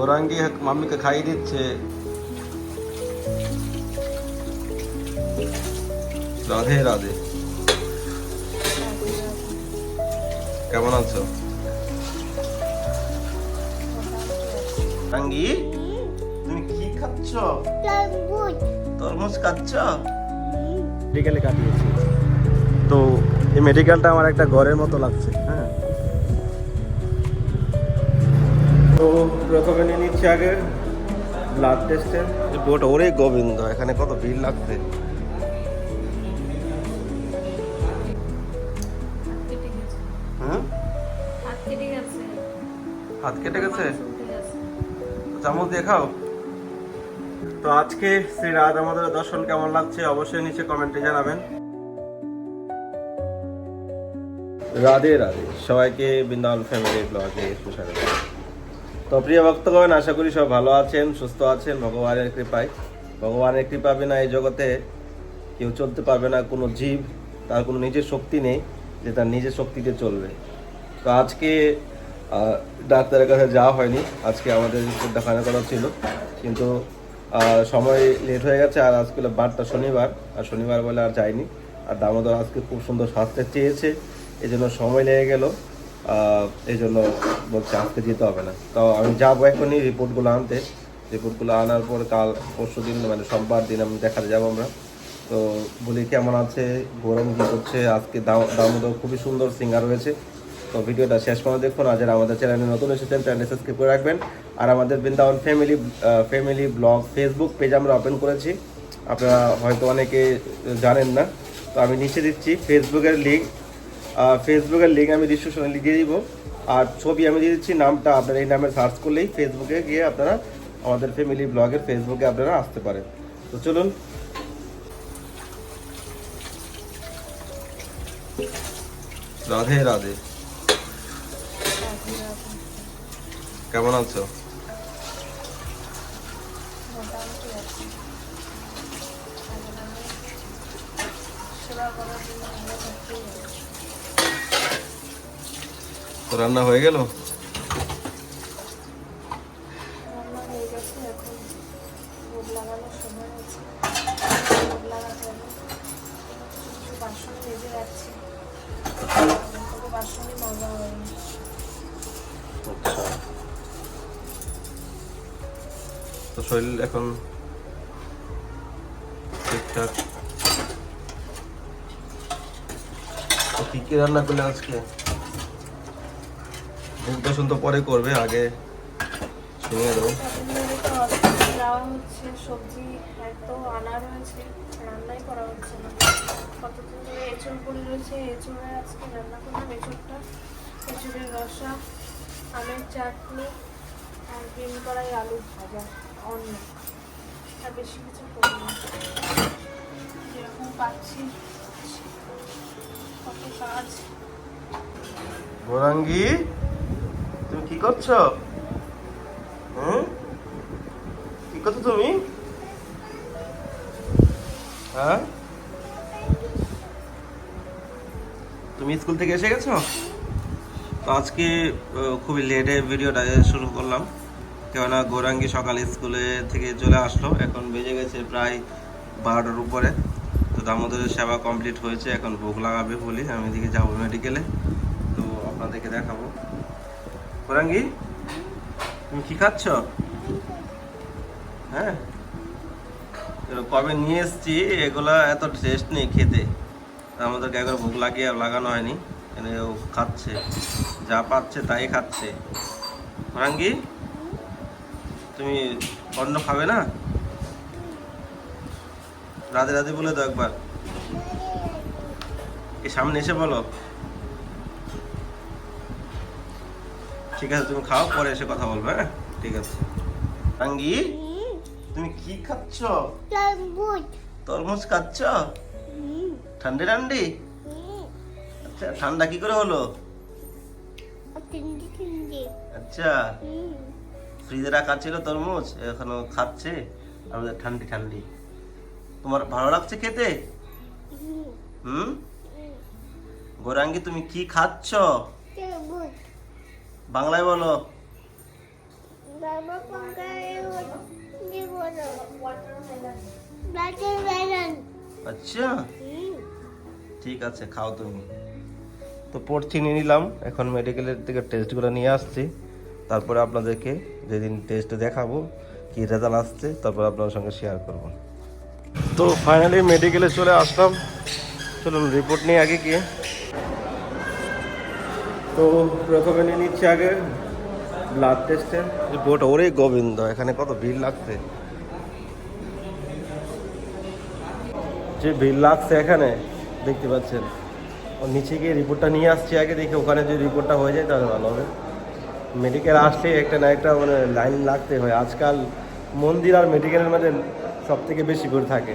গোরাঙ্গি মাম্মিকে খাইয়ে দিচ্ছে। রাধে রাধে। কেমন আছো? রাঙ্গি তুমি কি খাচ্ছ? তরমুজ খাচ্ছ? মেডিকেলে কাটিয়েছি। তো এই মেডিকেলটা আমার একটা ঘরের মতো লাগছে হ্যাঁ? তো প্রথমে নিয়ে নিচ্ছি আগে ব্লাড টেস্টের বোট ওরে গোবিন্দ এখানে কত ভিড় লাগছে। হাত কেটে গেছে? চামচ দিয়ে খাও। তো আজকে শ্রী রাধা আমাদের দর্শন কেমন লাগছে অবশ্যই নিচে কমেন্টে জানাবেন। রাধে রাধে সবাইকে বৃন্দাবন ফ্যামিলি ব্লগে সুস্বাগত তো প্রিয় ভক্তগণ, আশা করি সব ভালো আছেন, সুস্থ আছেন, ভগবানের কৃপায়। ভগবানের কৃপা বিনা এই জগতে কেউ চলতে পারবে না, কোনো জীব, তার কোনো নিজের শক্তি নেই যে তার নিজের শক্তিতে চলবে। তো আজকে ডাক্তারের কাছে যাওয়া হয়নি, আজকে আমাদের দেখানো কথা ছিল। কিন্তু সময় লেট হয়ে গেছে, আর আজকে বারটা শনিবার, আর শনিবার বলে আর যায়নি আর দামোদর আজকে খুব সুন্দর স্বাস্থ্যের চেয়েছে এই জন্য সময় লেগে গেল। এই জন্য বলছে আজকে যেতে হবে না। তো আমি যাব এখনই রিপোর্টগুলো আনতে। রিপোর্টগুলো আনার পর কাল, পরশু দিন মানে সোমবার দিন আমি দেখাতে যাব আমরা। তো বলি কেমন আছে, গরম কী করছে, আজকে দাম- দামোদর খুবই সুন্দর সিঙ্গার হয়েছে তো ভিডিওটা শেষ করে দেখুন আজ আমাদের চ্যানেলে নতুন এসেছেন চ্যানেল সাবস্ক্রাইব করে রাখবেন। আর আমাদের Vrindavan family family blog Facebook page আমরা ওপেন করেছি। আপনারা হয়তো অনেকে জানেন না। তো আমি নিচে দিচ্ছি ফেসবুকের লিঙ্ক ফেসবুকের লিঙ্ক আমি ডিসক্রিপশনে লিখে দিব। আর ছবি আমি দিয়ে দিচ্ছি, নামটা আপনারা এই নামে সার্চ করলেই ফেসবুকে গিয়ে আপনারা আমাদের ফ্যামিলি ব্লগের ফেসবুকে আপনারা আসতে পারেন। তো চলুন। রাধে রাধে। কেমন আছো? তবে বাসনই মাজা হয়নি। তো শরীর এখন ঠিকঠাক? তো কি কি রান্না করলে আজকে? নির্বাচন তো পরে করবে আগে শুনিয়ে দেবো তাদের যাওয়া হচ্ছে সবজি এত আনা রয়েছে রান্নাই করা হচ্ছে না। কতদিন ধরে এঁচড় পড়ে রয়েছে এঁচড়ে আজকে রান্না করলাম এঁচড়টা এঁচড়ের রসা আমের চাটনি আর বিন কড়াই আলু ভাজা অন্য। আর বেশি কিছু করি না। যেরকম পাচ্ছি কত কাজ। গোরাঙ্গি তুমি কি করছ? হুম? কি করছ তুমি? হ্যাঁ? তুমি স্কুল থেকে এসে গেছো? তো আজকে খুবই লেটে ভিডিওটা শুরু করলাম। কেননা গৌরাঙ্গি সকালে স্কুলে থেকে চলে আসলো। এখন বেজে গেছে প্রায় বারোটার উপরে। তো দামোদরের সেবা কমপ্লিট হয়েছে। এখন ভোগ লাগাবে বলি আমি এদিকে যাব মেডিকেলে তো আপনাদেরকে দেখাবো। গৌরাঙ্গি তুমি কি খাচ্ছ? হ্যাঁ? কবে নিয়ে এসছি, এগুলা এত টেস্ট নেই খেতে। আমাদেরকে একবার ভোগ লাগিয়ে লাগানো হয়নি। এখানে ও খাচ্ছে। যা পাচ্ছে তাই খাচ্ছে। গৌরাঙ্গি তুমি অন্য খাবে না? রাধে রাধে বলে দাও একবার। সামনে এসে বলো। ঠিক আছে তুমি খাও পরে এসে কথা বলবে হ্যাঁ? ঠিক আছে। রাঙ্গি তুমি কি খাচ্ছ? তরমুজ। খাচ্ছ? ঠান্ডে ঠান্ডি? আচ্ছা ঠান্ডা কি করে হলো? আচ্ছা। ফ্রিজে রাখা ছিল তরমুজ এখনও খাচ্ছে আমাদের ঠান্ডি ঠান্ডি। তোমার ভালো লাগছে খেতে? হুম। গোরাঙ্গি তুমি কি খাচ্ছ? বাংলায় বলো। আচ্ছা। ঠিক আছে খাও তুমি। তো পড়ছি নিয়ে নিলাম। এখন মেডিকেলের থেকে টেস্টগুলো নিয়ে আসছি। তারপরে আপনাদেরকে যেদিন টেস্ট দেখাবো কি রেজাল্ট আসছে তারপর আপনাদের সঙ্গে শেয়ার করব। তো ফাইনালি মেডিকেলে চলে আসলাম। চলুন রিপোর্ট নিয়ে আগে গিয়ে। তো প্রথমে নিয়ে নিচ্ছি আগে ব্লাড টেস্টের রিপোর্ট ওরে গোবিন্দ এখানে কত ভিড় লাগছে। যে ভিড় লাগছে এখানে দেখতে পাচ্ছেন। ও নিচে গিয়ে রিপোর্টটা নিয়ে আসছি আগে দেখি ওখানে যদি রিপোর্টটা হয়ে যায় তাহলে ভালো হবে। মেডিকেল আসলে একটা না একটা মানে লাইন লাগতে হয়। আজকাল মন্দির আর মেডিকেলের মধ্যে সব থেকে বেশি ভিড় থাকে।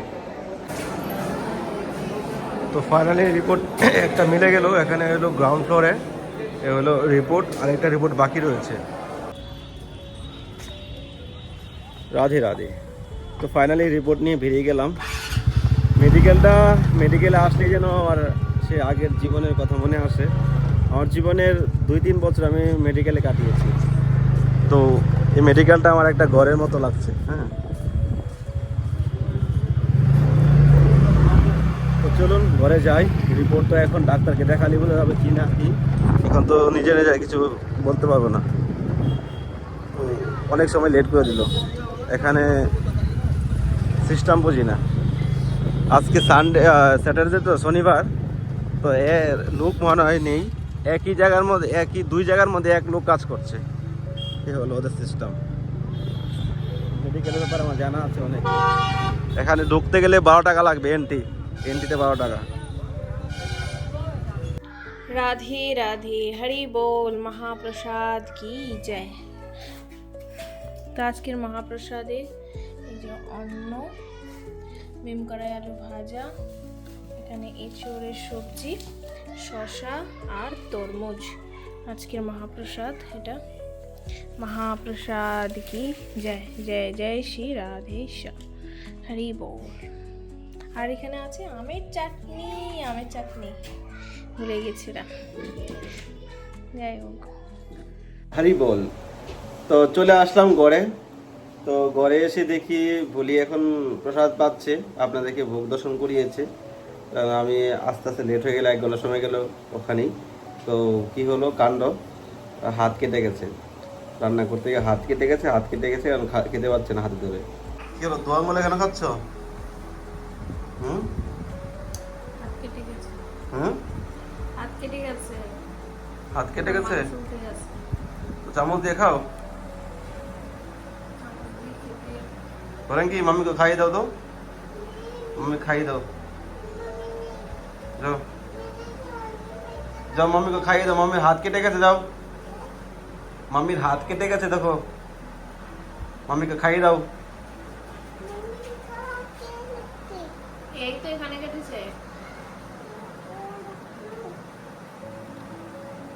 তো ফাইনালি রিপোর্ট একটা মিলে গেল। এখানে হলো গ্রাউন্ড ফ্লোরে এ হলো রিপোর্ট আর একটা রিপোর্ট বাকি রয়েছে। রাধে রাধে। তো ফাইনালি রিপোর্ট নিয়ে বেরিয়ে গেলাম। মেডিকেলটা মেডিকেলে আসলে যেন আমার সে আগের জীবনের কথা মনে আসে। আমার জীবনের দুই তিন বছর আমি মেডিকেলে কাটিয়েছি। তো এই মেডিকেলটা আমার একটা ঘরের মতো লাগছে হ্যাঁ। তো চলুন, ঘরে যাই। রিপোর্ট তো এখন ডাক্তারকে দেখালি বলে যাবে কি না কি। এখন তো নিজে নিজে কিছু বলতে পারব না। অনেক সময় লেট করে দিল। এখানে সিস্টেম বুঝি না। আজকে সানডে স্যাটারডে তো শনিবার। তো এ লোক মনে হয় নেই। একই জায়গার মধ্যে, একই দুই জায়গার মধ্যে এক লোক কাজ করছে। এ হলো ওদের সিস্টেম মেডিকেলের ব্যাপারে আমার জানা আছে অনেক। এখানে ঢুকতে গেলে বারো টাকা লাগবে এন্ট্রি এন্ট্রিতে বারো টাকা। রাধে রাধে, হরি বল, মহাপ্রসাদ কি জয়। তো আজকের মহাপ্রসাদে এই যে অন্ন মেম কড়াই আলু ভাজা, এখানে এঁচড়ের সবজি শশা আর তরমুজ। আজকের মহাপ্রসাদ এটা। মহাপ্রসাদ কি জয় জয় জয় শ্রী রাধে হরি বল। আর এখানে আছে আমের চাটনি আমের চাটনি। ভুলে গেছিলাম যাই হোক। হারি বল। তো চলে আসলাম গড়ে। তো গড়ে এসে দেখি ভুলি এখন প্রসাদ পাচ্ছে আপনাদেরকে ভোগ দর্শন করিয়েছে। কারণ আমি আস্তে আস্তে লেট হয়ে গেলে এক ঘণ্টা সময় গেল ওখানেই। তো কি হলো কাণ্ড? হাত কেটে গেছে। রান্না করতে গিয়ে হাত কেটে গেছে হাত কেটে গেছে কারণ খেতে পারছে না হাতে ধরে। কি হলো দোয়া মলে কেন খাচ্ছ? হাত কেটে গেছে? চামচ দিয়ে খাও। বলেন কি মাম্মিকে খাইয়ে দাও তো। মাম্মি খাইয়ে দাও। যাও। যাও মাম্মিকে খাইয়ে দাও। মাম্মির হাত কেটে গেছে যাও। মাম্মির হাত কেটে গেছে দেখো। মাম্মিকে খাইয়ে দাও। এই তো এখানে কেটেছে।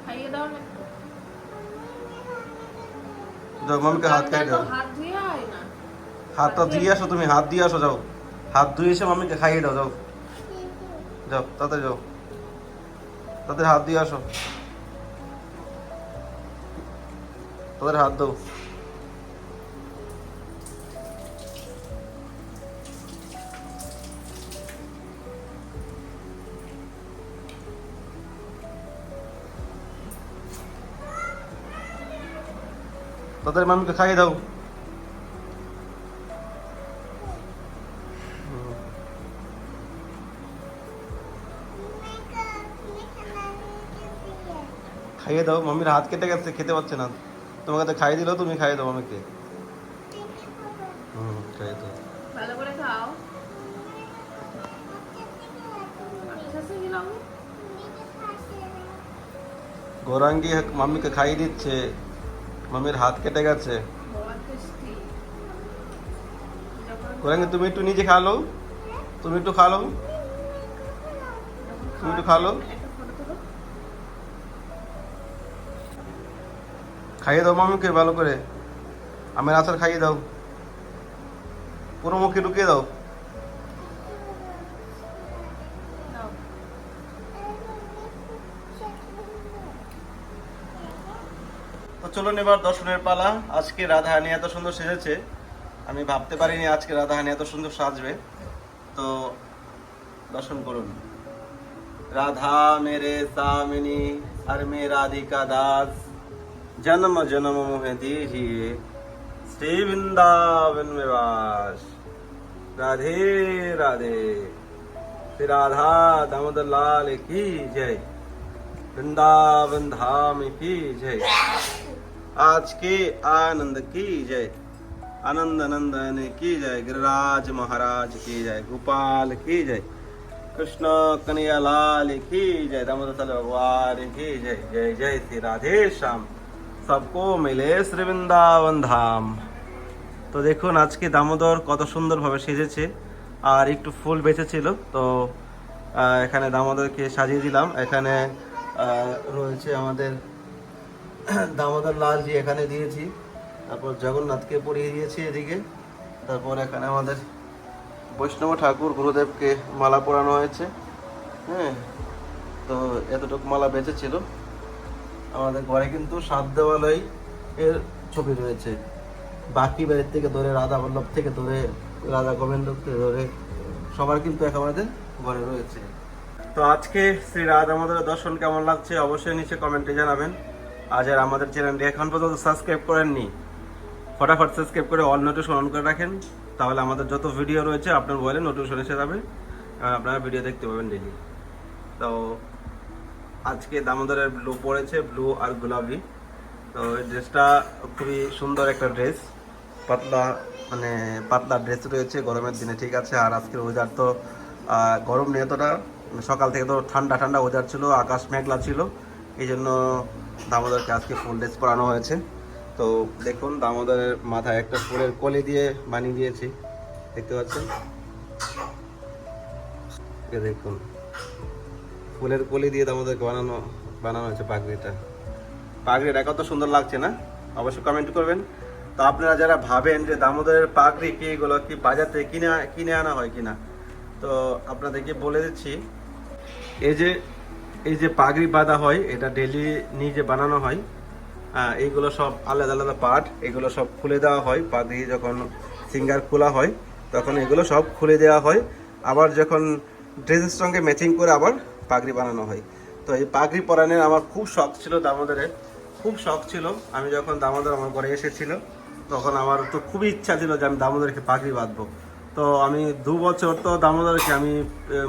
খাইয়ে দাও। না যাও মামিকে হাত খাই দাও। হাত ধুয়ে হয় না। হাতটা দিয়ে আসো তুমি হাত দিয়ে আসো যাও। হাত ধুয়ে এসে মামিকে খাইয়ে দাও যাও। যাও তাতে যাও। তাদের হাত দিয়ে আসো। তাদের হাত দাও। তাদের মামিকে খাইয়ে দাও। খাইয়ে দাও মামির হাত কেটে গেছে খেতে পারছে না। তোমাকে তো খাইয়ে দিলেও তুমি খাইয়ে দাও মামিকে। হুম খাইয়ে দাও। ভালো করে খাও। গৌরাঙ্গি মাম্মিকে খাইয়ে দিচ্ছে। মামির হাত কেটে গেছে। তুমি একটু নিজে খালো? তুমি একটু খালো? তুমি একটু খালো? খাইয়ে দাও মামিকে ভালো করে। আমের আচার খাইয়ে দাও। পুরো মুখে ঢুকিয়ে দাও। চলুন এবার দর্শনের পালা। আজকে রাধা হানি এত সুন্দর সেজেছে। আমি ভাবতে পারিনি আজকে রাধা হানি এত সুন্দর সাজবে। তো দর্শন করুন। রাধা মেরে সামিনী, আর মে রাধিকা দাস। জন্ম জন্ম মোহে দিহিয়ে। শ্রী বৃন্দাবন বাস রাধে রাধে। শ্রী রাধা দামোদর লাল কি জয়? বৃন্দাবন ধাম কি জয়? आज के आनंद की जय आनंद नंदन की जय गिरिराज महाराज की जय गोपाल की जय कृष्ण कन्हैया लाल की जय दामोदर साल भगवान की जय जय जय श्री राधे श्याम सबको मिले শ্রী বৃন্দাবন ধাম তো দেখুন আজকে দামোদর কত সুন্দরভাবে সেজেছে আর একটু ফুল বেঁচেছিল তো আহ, এখানে দামোদরকে সাজিয়ে দিলাম এখানে আহ, রয়েছে আমাদের দামোদর লালজি এখানে দিয়েছি। তারপর জগন্নাথকে পরিয়ে দিয়েছি এদিকে। তারপর এখানে আমাদের বৈষ্ণব ঠাকুর গুরুদেবকে মালা পরানো হয়েছে। হ্যাঁ তো এতটুকু মালা বেঁচেছিল আমাদের ঘরে কিন্তু সাত দেওয়ালয় এর ছবি রয়েছে। বাকি বাড়ির থেকে ধরে রাধা বল্লভ থেকে ধরে রাধা গোবিন্দ থেকে ধরে সবার কিন্তু এক আমাদের ঘরে রয়েছে। তো আজকে শ্রী রাধা আমাদের দর্শন কেমন লাগছে অবশ্যই নিচে কমেন্টে জানাবেন। আজ আর আমাদের চ্যানেলটি এখন পর্যন্ত সাবস্ক্রাইব করেননি, ফটাফট সাবস্ক্রাইব করে অল নোটিফিকেশন অন করে রাখেন, তাহলে আমাদের যত ভিডিও রয়েছে আপনার মোবাইলে নোটিফিকেশন এসে যাবে আপনারা ভিডিও দেখতে পাবেন ডেলি তো আজকে দামোদরের ব্লু পড়েছে ব্লু আর গোলাপি। তো এই ড্রেসটা খুবই সুন্দর একটা ড্রেস পাতলা মানে পাতলা ড্রেস রয়েছে, গরমের দিনে ঠিক আছে, আর আজকের ওয়েদার তো গরম নেই এতটা, সকাল থেকে তো ঠান্ডা ঠান্ডা ওয়েদার ছিল, আকাশ মেঘলা ছিল। এই জন্য দামোদরকে আজকে ফুল ড্রেস পরানো হয়েছে। তো দেখুন, দামোদরের মাথায় একটা ফুলের কলি দিয়ে বানিয়ে দিয়েছি। দেখতে পাচ্ছেন? দেখুন, ফুলের কলি দিয়ে দামোদরকে বানানো বানানো হয়েছে পাগড়িটা। পাগড়িটা কত সুন্দর লাগছে না? অবশ্যই কমেন্ট করবেন। তো আপনারা যারা ভাবেন যে দামোদরের পাগড়ি কি, এগুলো কি বাজার থেকে কিনে কিনে আনা হয় কিনা, তো আপনাদেরকে বলে দিচ্ছি, এই যে এই যে পাগড়ি বাঁধা হয়, এটা ডেলি নিজে বানানো হয়। এইগুলো সব আলাদা আলাদা পার্ট এগুলো সব খুলে দেওয়া হয়। পাগড়ি যখন সিঙ্গার খোলা হয়, তখন এগুলো সব খুলে দেওয়া হয়। আবার যখন ড্রেসের সঙ্গে ম্যাচিং করে আবার পাগড়ি বানানো হয়। তো এই পাগড়ি পরানোর আমার খুব শখ ছিল দামোদরের। খুব শখ ছিল। আমি যখন দামোদর আমার ঘরে এসেছিল, তখন আমার তো খুবই ইচ্ছা ছিল যে আমি দামোদরকে পাগড়ি বাঁধবো। তো আমি দু বছর তো দামোদরকে আমি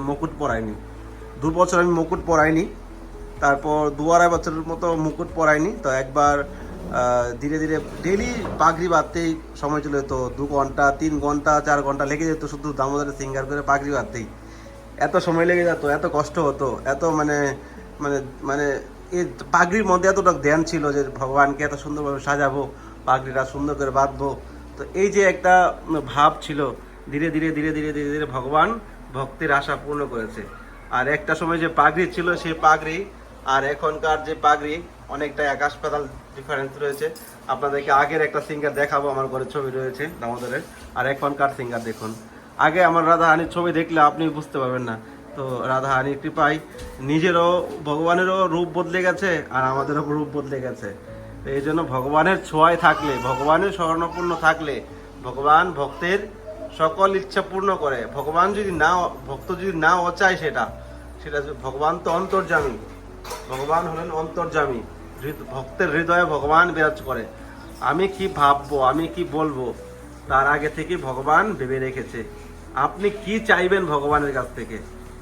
মুকুট পরাইনি। দু বছর আমি মুকুট পরাইনি। তারপর দু আড়াই বছরের মতো মুকুট পরাইনি। তো একবার ধীরে ধীরে ডেলি পাগড়ি বাঁধতেই সময় চলে যেত। দু ঘণ্টা, তিন ঘণ্টা, চার ঘণ্টা লেগে যেত শুধু দামোদরে সিঙ্গার করে পাগড়ি বাঁধতেই। এত সময় লেগে যেত, এত কষ্ট হতো, এত মানে মানে মানে এই পাগড়ির মধ্যে এতটা ধ্যান ছিল যে ভগবানকে এত সুন্দরভাবে সাজাবো, পাগড়িটা সুন্দর করে বাঁধবো। তো এই যে একটা ভাব ছিল, ধীরে ধীরে ধীরে ধীরে ধীরে ধীরে ভগবান ভক্তের আশা পূর্ণ করেছে। আর একটা সময় যে পাগড়ি ছিল সেই পাগড়ি আর এখনকার যে পাগড়ি, অনেকটাই আকাশ পাতাল ডিফারেন্স রয়েছে। আপনাদেরকে আগের একটা সিঙ্গার দেখাবো, আমার ঘরে ছবি রয়েছে দামোদরের। আর এখনকার সিঙ্গার দেখুন। আগে আমার রাধা হানির ছবি দেখলে আপনি বুঝতে পারবেন না। তো রাধা হানির কৃপায় নিজেরও, ভগবানেরও রূপ বদলে গেছে আর আমাদেরও রূপ বদলে গেছে। এই জন্য ভগবানের ছোঁয়ায় থাকলে, ভগবানের স্মরণপূর্ণ থাকলে, ভগবান ভক্তের সকল ইচ্ছা পূর্ণ করে। ভগবান যদি না, ভক্ত যদি না অচায় সেটা সেটা ভগবান তো অন্তর্জামী ভগবান হলেন অন্তর্জামী ভক্তের হৃদয়ে ভগবান বিরাজ করে। আমি কি ভাববো, আমি কি বলব? তার আগে থেকে ভগবান ভেবে রেখেছে। আপনি কি চাইবেন ভগবানের কাছ থেকে?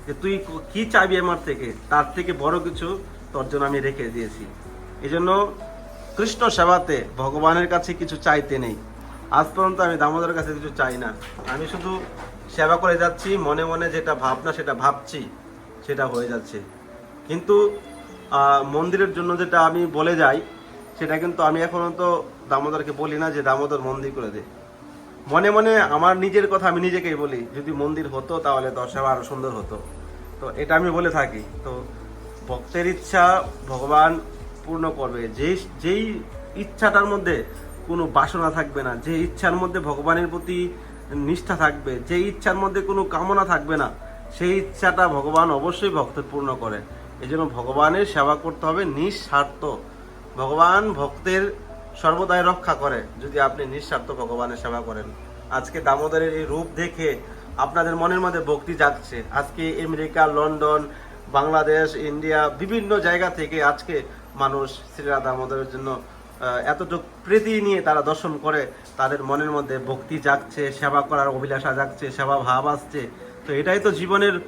যে তুই ক- চাইবি আমার থেকে? তার থেকে বড় কিছু তোর জন্য আমি রেখে দিয়েছি। এই জন্য কৃষ্ণ সেবাতে ভগবানের কাছে কিছু চাইতে নেই। আজ পর্যন্ত আমি দামোদরের কাছে কিছু চাই না। আমি শুধু সেবা করে যাচ্ছি, মনে মনে যেটা ভাবনা সেটা ভাবছি, সেটা হয়ে যাচ্ছে। কিন্তু মন্দিরের জন্য যেটা আমি বলে যাই, সেটা কিন্তু আমি এখনও তো দামোদরকে বলি না যে দামোদর মন্দির করে দে। মনে মনে আমার নিজের কথা আমি নিজেকেই বলি, যদি মন্দির হতো তাহলে তোর সেবা আরও সুন্দর হতো। তো এটা আমি বলে থাকি। তো ভক্তের ইচ্ছা ভগবান পূর্ণ করবে। যেই যেই ইচ্ছাটার মধ্যে কোনো বাসনা থাকবে না, যে ইচ্ছার মধ্যে ভগবানের প্রতি নিষ্ঠা থাকবে, যে ইচ্ছার মধ্যে কোনো কামনা থাকবে না, সেই ইচ্ছাটা ভগবান অবশ্যই ভক্তের পূর্ণ করে। এই জন্য ভগবানের সেবা করতে হবে নিঃস্বার্থ। ভগবান ভক্তের সর্বদাই রক্ষা করে, যদি আপনি নিঃস্বার্থ ভগবানের সেবা করেন। আজকে দামোদরের এই রূপ দেখে আপনাদের মনের মধ্যে ভক্তি জাগছে। আজকে আমেরিকা, লন্ডন, বাংলাদেশ, ইন্ডিয়া, বিভিন্ন জায়গা থেকে আজকে মানুষ শ্রীরা দামোদরের জন্য এতটুকু প্রীতি নিয়ে তারা দর্শন করে, তাদের মনের মধ্যে ভক্তি জাগছে, সেবা করার অভিলাষা জাগছে, সেবা ভাব আসছে। তো এটাই তো জীবনের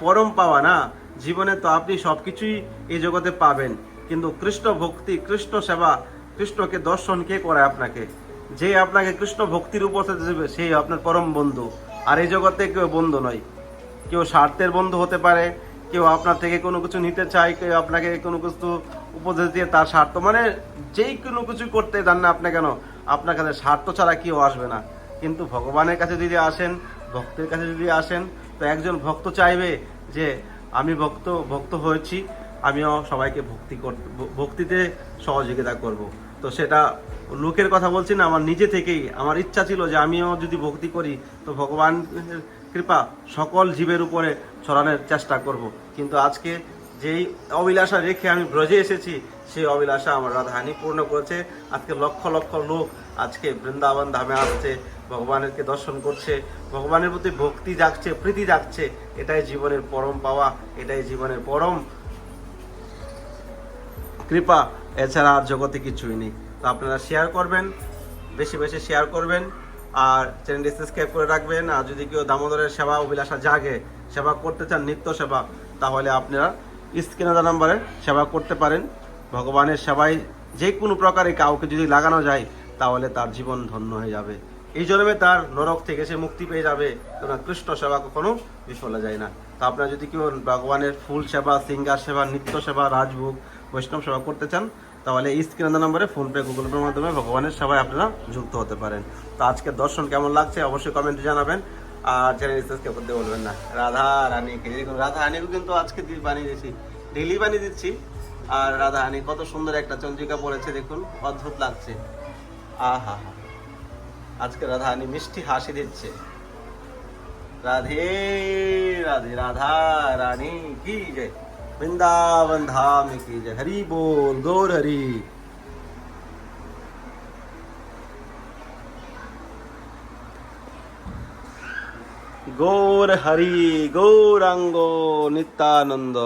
পরম পাওয়া না? জীবনে তো আপনি সব কিছুই এই জগতে পাবেন। কিন্তু কৃষ্ণ ভক্তি, কৃষ্ণ সেবা, কৃষ্ণকে দর্শন কে করে আপনাকে? যে আপনাকে কৃষ্ণ ভক্তির উপর দেবে, সেই আপনার পরম বন্ধু। আর এই জগতে কেউ বন্ধু নয়। কেউ স্বার্থের বন্ধু হতে পারে কেউ আপনার থেকে কোনো কিছু নিতে চায়, কেউ আপনাকে কোনো কিছু উপদেশ দিয়ে তার স্বার্থ মানে যেই কোনো কিছু করতে জান না আপনি কেন? আপনার কাছে স্বার্থ ছাড়া কেউ আসবে না। কিন্তু ভগবানের কাছে যদি আসেন, ভক্তের কাছে যদি আসেন, তো একজন ভক্ত চাইবে যে আমি ভক্ত ভক্ত হয়েছি, আমিও সবাইকে ভক্তি কর, ভক্তিতে সহযোগিতা করব। তো সেটা লোকের কথা বলছি না, আমার নিজে থেকেই। আমার ইচ্ছা ছিল যে আমিও যদি ভক্তি করি, তো ভগবান কৃপা সকল জীবের উপরে ছড়ানোর চেষ্টা করব। কিন্তু আজকে যেই অভিলাষা রেখে আমি ব্রজে এসেছি, সেই অভিলাষা আমার রাধাহানি পূর্ণ করেছে। আজকে লক্ষ লক্ষ লোক আজকে বৃন্দাবন ধামে আসছে ভগবানেরকে দর্শন করছে, ভগবানের প্রতি ভক্তি জাগছে, প্রীতি জাগছে। এটাই জীবনের পরম পাওয়া, এটাই জীবনের পরম কৃপা। এছাড়া আর জগতে কিছুই নেই। তো আপনারা শেয়ার করবেন, বেশি বেশি শেয়ার করবেন। আর চ্যানেলটি সাবস্ক্রাইব করে রাখবেন। আর যদি কেউ দামোদরের সেবা, অভিলাষা জাগে, সেবা করতে চান, নিত্য সেবা, তাহলে আপনারা স্ক্রিনে নাম্বারে সেবা করতে পারেন। ভগবানের সেবায় যে কোনো প্রকারে কাউকে যদি লাগানো যায়, তাহলে তার জীবন ধন্য হয়ে যাবে। এই জন্মে তার নরক থেকে সে মুক্তি পেয়ে যাবে। কেননা কৃষ্ণ সেবা কখনো বিফলে যায় না। তো আপনারা যদি কেউ ভগবানের ফুল সেবা, সিঙ্গার সেবা, নিত্য সেবা, রাজভোগ, বৈষ্ণব সেবা করতে চান তাহলে স্ক্রিন নম্বরে ফোনপে গুগল পের মাধ্যমে ভগবানের সেবায় আপনারা যুক্ত হতে পারেন। তো আজকের দর্শন কেমন লাগছে অবশ্যই কমেন্টে জানাবেন। আর চ্যানেল বলবেন না। রাধা রানীকে দেখুন রাধা রানীকে কিন্তু আজকে দিল বানিয়ে দিয়েছি। ডেলি বানিয়ে দিচ্ছি। আর রাধা, রানী কত সুন্দর একটা চন্দ্রিকা পড়েছে দেখুন। অদ্ভুত লাগছে। আহা, হা। আজকে রাধা, রানী মিষ্টি হাসি দিচ্ছে। রাধে রাধে, রাধা, রানী, কি যে वृंदावन धाम की जय हरि बोल गौर हरि गौर हरि गौरांगो नित्यानंद